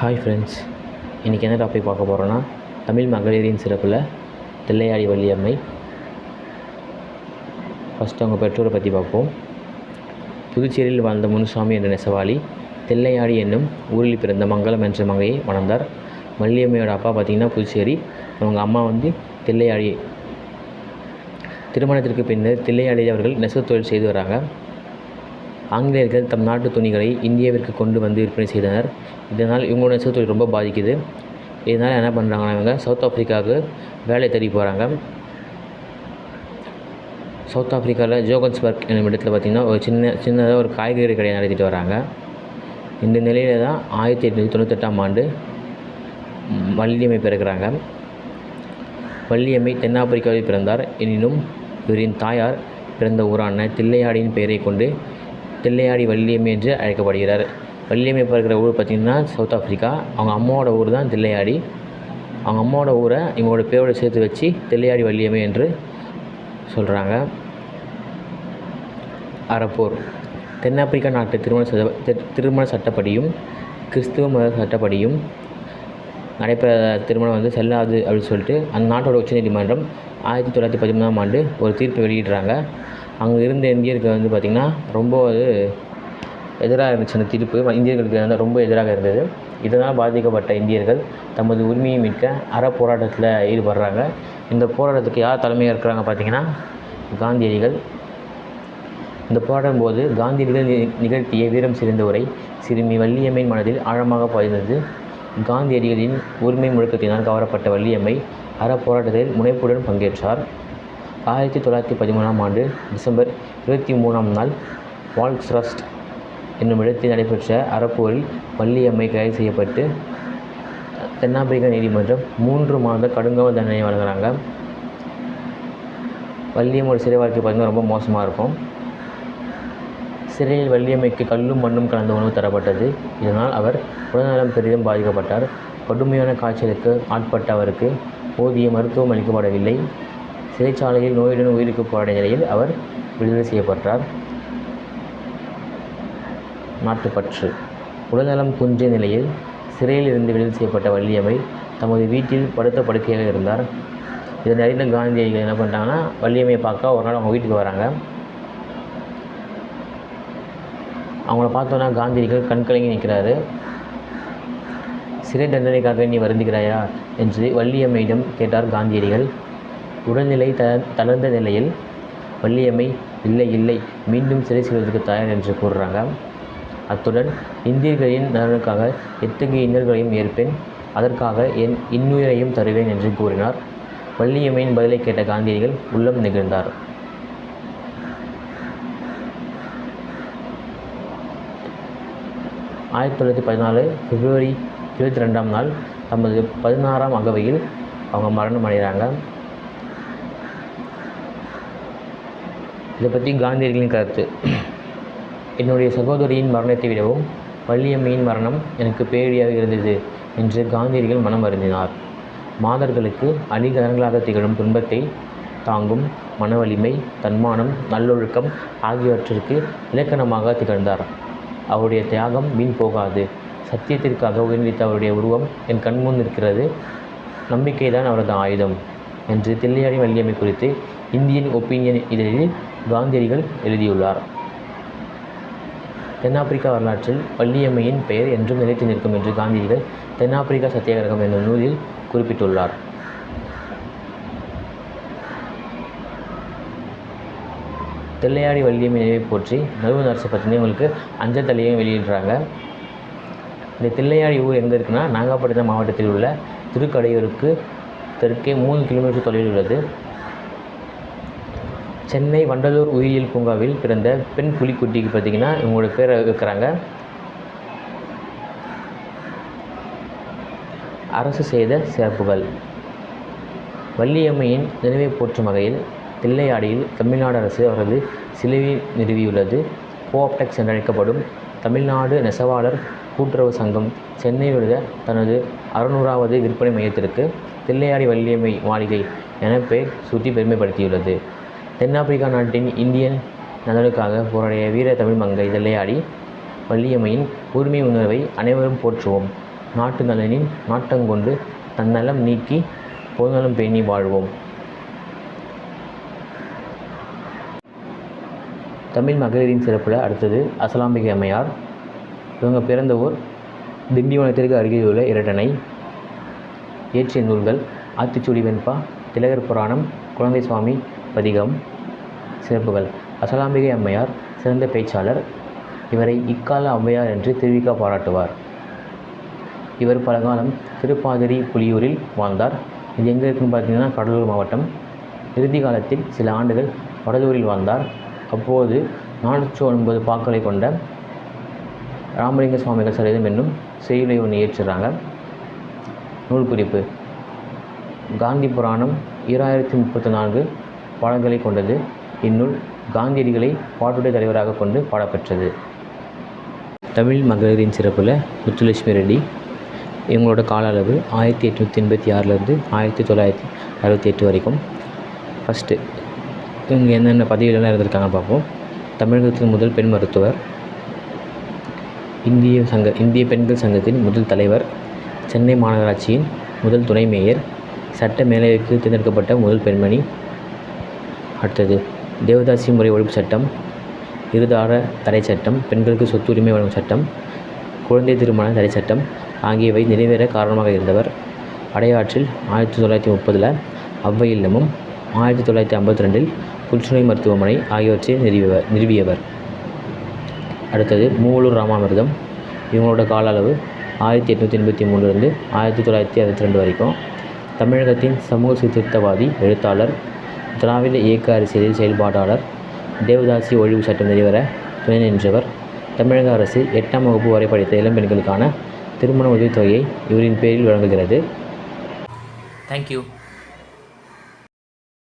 Hi friends இன்றைக்கி என்ன topic பார்க்க போகிறோன்னா தமிழ் மகளிரின் சிறப்பில் தில்லையாடி வள்ளியம்மை. ஃபஸ்ட்டு அவங்க பெற்றோரை பற்றி பார்ப்போம். புதுச்சேரியில் வாழ்ந்த முனுசாமி என்ற நெசவாளி தில்லையாடி என்னும் ஊரில் பிறந்த மங்களம் என்ற மகையை வளர்ந்தார் வள்ளியம்மையோட அப்பா பார்த்திங்கன்னா புதுச்சேரி. அவங்க அம்மா வந்து தில்லையாடி. திருமணத்திற்கு பின்னர் தில்லையாடி அவர்கள் நெசவு தொழில் செய்து வராங்க. ஆங்கிலேயர்கள் தம் நாட்டு துணிகளை இந்தியாவிற்கு கொண்டு வந்து விற்பனை செய்தனர். இதனால் இவங்களோட நெசவு தொழில் ரொம்ப பாதிக்குது. இதனால் என்ன பண்ணுறாங்கன்னா இவங்க சவுத் ஆஃப்ரிக்காவுக்கு வேலை தேடி போகிறாங்க சவுத் ஆஃப்ரிக்காவில் ஜோகன்ஸ்பர்க் என்னும் இடத்துல பார்த்திங்கன்னா ஒரு சின்ன சின்னதாக ஒரு காய்கறி கடையை நடத்திட்டு வராங்க. இந்த நிலையில் தான் ஆயிரத்தி எட்நூற்றி தொண்ணூத்தெட்டாம் ஆண்டு வள்ளியம்மை பிறக்கிறாங்க. வள்ளியம்மை தென்னாப்பிரிக்காவில் பிறந்தார். எனினும் இவரின் தாயார் பிறந்த ஊரான தில்லையாடியின் பெயரை கொண்டு தில்லையாடி வள்ளியம்மை என்று அழைக்கப்படுகிறார். வள்ளியம்மை பிறக்கிற ஊர் பார்த்திங்கன்னா சவுத் ஆஃப்ரிக்கா அவங்க அம்மாவோட ஊர் தான் தில்லையாடி. அவங்க அம்மாவோட ஊரை இவங்களோட பேரோட சேர்த்து வச்சு தில்லையாடி வள்ளியம்மை என்று சொல்கிறாங்க அறப்போர். தென்னாப்பிரிக்கா நாட்டு திருமண சட்ட திருமண சட்டப்படியும் கிறிஸ்துவ மத சட்டப்படியும் நடைபெற திருமணம் வந்து செல்லாது அப்படின்னு சொல்லிட்டு அந்த நாட்டோட உச்சநீதிமன்றம் ஆயிரத்தி தொள்ளாயிரத்தி பதிமூணாம் ஆண்டு ஒரு தீர்ப்பு வெளியிடுறாங்க. அங்கே இருந்த இந்தியர்கள் வந்து பார்த்திங்கன்னா ரொம்ப அது எதிராக இருந்துச்சு அந்த தீர்ப்பு. இந்தியர்களுக்கு வந்து ரொம்ப எதிராக இருந்தது. இதனால் பாதிக்கப்பட்ட இந்தியர்கள் தமது உரிமையை மீட்க அற போராட்டத்தில் ஈடுபடுறாங்க. இந்த போராட்டத்துக்கு யார் தலைமையாக இருக்கிறாங்க பார்த்திங்கன்னா காந்தியடிகள். இந்த போராடும் போது காந்தியடிகள் நி- நிகழ்த்திய வீரம் சிறந்த உரை சிறுமி வள்ளியம்மையின் மனதில் ஆழமாக பதிந்தது. காந்தியடிகளின் உரிமை முழக்கத்தினால் கவரப்பட்ட வள்ளியம்மை அறப்போராட்டத்தில் முனைப்புடன் பங்கேற்றார். ஆயிரத்தி தொள்ளாயிரத்தி பதிமூணாம் ஆண்டு டிசம்பர் இருபத்தி மூணாம் நாள் வால்க்ஸ்ரஸ்ட் என்னும் இடத்தில் நடைபெற்ற அறப்போரில் வள்ளியம்மை கைது செய்யப்பட்டு தென்னாப்பிரிக்க நீதிமன்றம் மூன்று மாத கடுங்காவல் தண்டனை வழங்குறாங்க. வள்ளியம்மோட சிறை வாழ்க்கை பார்த்திங்கன்னா ரொம்ப மோசமாக இருக்கும். சிறையில் வள்ளியம்மைக்கு கல்லும் மண்ணும் கலந்த உணவு தரப்பட்டது. இதனால் அவர் உடல்நலம் பெரிதும் பாதிக்கப்பட்டார். கடுமையான காய்ச்சலுக்கு ஆட்பட்ட அவருக்கு போதிய மருத்துவம் அளிக்கப்படவில்லை. சிறைச்சாலையில் நோயுடன் உயிருக்கு போராடிய நிலையில் அவர் விடுதலை செய்யப்பட்டார். நாட்டுப்பற்று. உடல்நலம் குன்றிய நிலையில் சிறையில் இருந்து விடுதலை செய்யப்பட்ட வள்ளியம்மை தமது வீட்டில் படுத்த படுக்கையாக இருந்தார். இதனை அறிந்த காந்தியடிகள் என்ன பண்ணிட்டாங்கன்னா வள்ளியம்மையை பார்க்க ஒரு நாள் அவங்க வீட்டுக்கு வராங்க. அவங்கள பார்த்தோன்னா காந்தியடிகள் கண்கலங்கி நிற்கிறாரு. சிறை தண்டனைக்காக நீ வருந்துகிறாயா? என்று வள்ளியம்மையிடம் கேட்டார் காந்தியடிகள் உடல்நிலை த தளர்ந்த நிலையில் வள்ளியம்மை இல்லை இல்லை மீண்டும் சிறை செல்வதற்கு தயார் என்று கூறுறாங்க. அத்துடன் இந்தியர்களின் நலனுக்காக எத்தகைய இன்னல்களையும் ஏற்பேன் அதற்காக என் இன்னுயிரையும் தருவேன் என்று கூறினார். வள்ளியம்மையின் பதிலை கேட்ட காந்தியடிகள் உள்ளம் நிகழ்ந்தார். ஆயிரத்தி தொள்ளாயிரத்தி பதினாலு பிப்ரவரி இருபத்தி ரெண்டாம் நாள் தமது பதினாறாம் அகவையில் அவங்க மரணம் அடைகிறாங்க. இதை பற்றி காந்தியடிகளின் கருத்து. என்னுடைய சகோதரியின் மரணத்தை விடவும் வள்ளியம்மையின் மரணம் எனக்கு பேரிடியாக இருந்தது என்று காந்தியடிகள் மனம் வருந்தினார். மாதர்களுக்கு அடிகலன்களாக திகழும் துன்பத்தை தாங்கும் மன வலிமை தன்மானம் நல்லொழுக்கம் ஆகியவற்றிற்கு இலக்கணமாக திகழ்ந்தார். அவருடைய தியாகம் வீண் போகாது. சத்தியத்திற்காக உயர்ந்தித்த அவருடைய உருவம் என் கண்முன் நிற்கிறது. நம்பிக்கைதான் அவரது ஆயுதம் என்று தில்லையாடி வள்ளியம்மை குறித்து இந்தியன் ஒப்பீனியன் இதழில் காந்தியடிகள் எழுதியுள்ளார். தென்னாப்பிரிக்கா வரலாற்றில் வள்ளியம்மையின் பெயர் என்றும் நிலைத்து நிற்கும் என்று காந்தியடிகள் தென்னாப்பிரிக்கா சத்தியாகிரகம் என்ற நூலில் குறிப்பிட்டுள்ளார். தில்லையாடி வள்ளியம்மை நினைவை போற்றி நடுவு நரசு பற்றினே உங்களுக்கு அஞ்சல் தலையும் வெளியிடுறாங்க. இந்த தில்லையாடி ஊர் எங்கே இருக்குன்னா நாகப்பட்டினம் மாவட்டத்தில் உள்ள திருக்கடையூருக்கு தெற்கே மூணு கிலோமீட்டர் தொலைவில் உள்ளது. சென்னை வண்டலூர் உயிரியல் பூங்காவில் பிறந்த பெண் புலிக்குட்டிக்கு பார்த்தீங்கன்னா இவங்களோட பேரை வைக்கிறாங்க. அரசு செய்த சிறப்புகள். வள்ளியம்மையின் நினைவை போற்றும் வகையில் தில்லையாடியில் தமிழ்நாடு அரசு அவரது சிலுவை நிறுவியுள்ளது. கோஆப்டெக்ஸ் என்றழைக்கப்படும் தமிழ்நாடு நெசவாளர் கூட்டுறவு சங்கம் சென்னையில் உள்ள தனது அறுநூறாவது விற்பனை மையத்திற்கு தில்லையாடி வள்ளியம்மை மாளிகை என பெயர் சூட்டி பெருமைப்படுத்தியுள்ளது. தென்னாப்பிரிக்கா நாட்டின் இந்தியன் நலனுக்காக போராடிய வீர தமிழ் மங்கை தில்லையாடி வள்ளியம்மையின் உரிமை உணர்வை அனைவரும் போற்றுவோம். நாட்டு நலனின் நாட்டங்கொண்டு தன்னலம் நீக்கி பொதுநலம் பேணி வாழ்வோம். தமிழ் மகளிரின் சிறப்பில் அடுத்தது அசலாம்பிகை அம்மையார். இவங்க பிறந்த ஊர் திண்டிவனத்திற்கு அருகில் உள்ள இரட்டனை. இயற்றிய நூல்கள் ஆத்திச்சூடி வெண்பா திலகர் புராணம் குழந்தை சுவாமி பதிகம். சிறப்புகள். அசலாம்பிகை அம்மையார் சிறந்த பேச்சாளர் இவரை இக்கால ஔவையார் என்று திருவிக்கா பாராட்டுவார். இவர் பலகாலம் திருப்பாதிரி புலியூரில் வாழ்ந்தார். இது எங்கே இருக்குன்னு பார்த்தீங்கன்னா கடலூர் மாவட்டம். இறுதி காலத்தில் சில ஆண்டுகள் வடலூரில் வாழ்ந்தார். அப்போது நானூற்று ஒன்பது பாக்களை கொண்ட ராமலிங்க சுவாமிகள் சரிதம் என்னும் செய்யுளை ஒன்று இயற்றுறாங்க நூல் குறிப்பு. காந்தி புராணம் ஈராயிரத்தி முப்பத்தி நான்கு பாடல்களை கொண்டது. இந்நூல் காந்தியடிகளை பாட்டுடைய தலைவராக கொண்டு பாடப்பெற்றது. தமிழ் மகளிரின் சிறப்பில் முத்துலட்சுமி ரெட்டி இவங்களோட கால அளவு ஆயிரத்தி எட்நூற்றி எண்பத்தி ஆறிலேருந்து ஆயிரத்தி தொள்ளாயிரத்தி அறுபத்தி எட்டு வரைக்கும். ஃபஸ்ட்டு இவங்க என்னென்ன பதவியிலலாம் இருந்திருக்காங்கன்னு பார்ப்போம். தமிழகத்தின் முதல் பெண் மருத்துவர் இந்திய சங்க இந்திய பெண்கள் சங்கத்தின் முதல் தலைவர் சென்னை மாநகராட்சியின் முதல் துணை மேயர் சட்ட மேலவைக்கு தேர்ந்தெடுக்கப்பட்ட முதல் பெண்மணி. அடுத்தது தேவதாசி முறை ஒழிப்பு சட்டம் இருதார தடை சட்டம் பெண்களுக்கு சொத்துரிமை வழங்கும் சட்டம் குழந்தை திருமண தடை சட்டம் ஆகியவை நிறைவேற காரணமாக இருந்தவர். அடையாற்றில் ஆயிரத்தி தொள்ளாயிரத்தி முப்பதில் அவ்வை இல்லமும் ஆயிரத்தி தொள்ளாயிரத்தி ஐம்பத்தி ரெண்டில் புற்றுநோய் மருத்துவமனை ஆகியவற்றை நிறுவியவர் நிறுவியவர். அடுத்தது மூவலூர் ராமாமிர்தம். இவங்களோட கால அளவு ஆயிரத்தி எட்நூற்றி எண்பத்தி மூணுலேருந்து ஆயிரத்தி தொள்ளாயிரத்தி அறுபத்தி ரெண்டு வரைக்கும். தமிழகத்தின் சமூக சீர்திருத்தவாதி எழுத்தாளர் திராவிட இயக்க அரசியலில் செயல்பாட்டாளர் தேவதாசி ஒழிவு சட்டம் நிறைவர துணை நின்றவர். தமிழக அரசு எட்டாம் வகுப்பு வரை படித்த இளம்பெண்களுக்கான திருமண உதவித்தொகையை இவரின் பேரில் வழங்குகிறது. தேங்க்யூ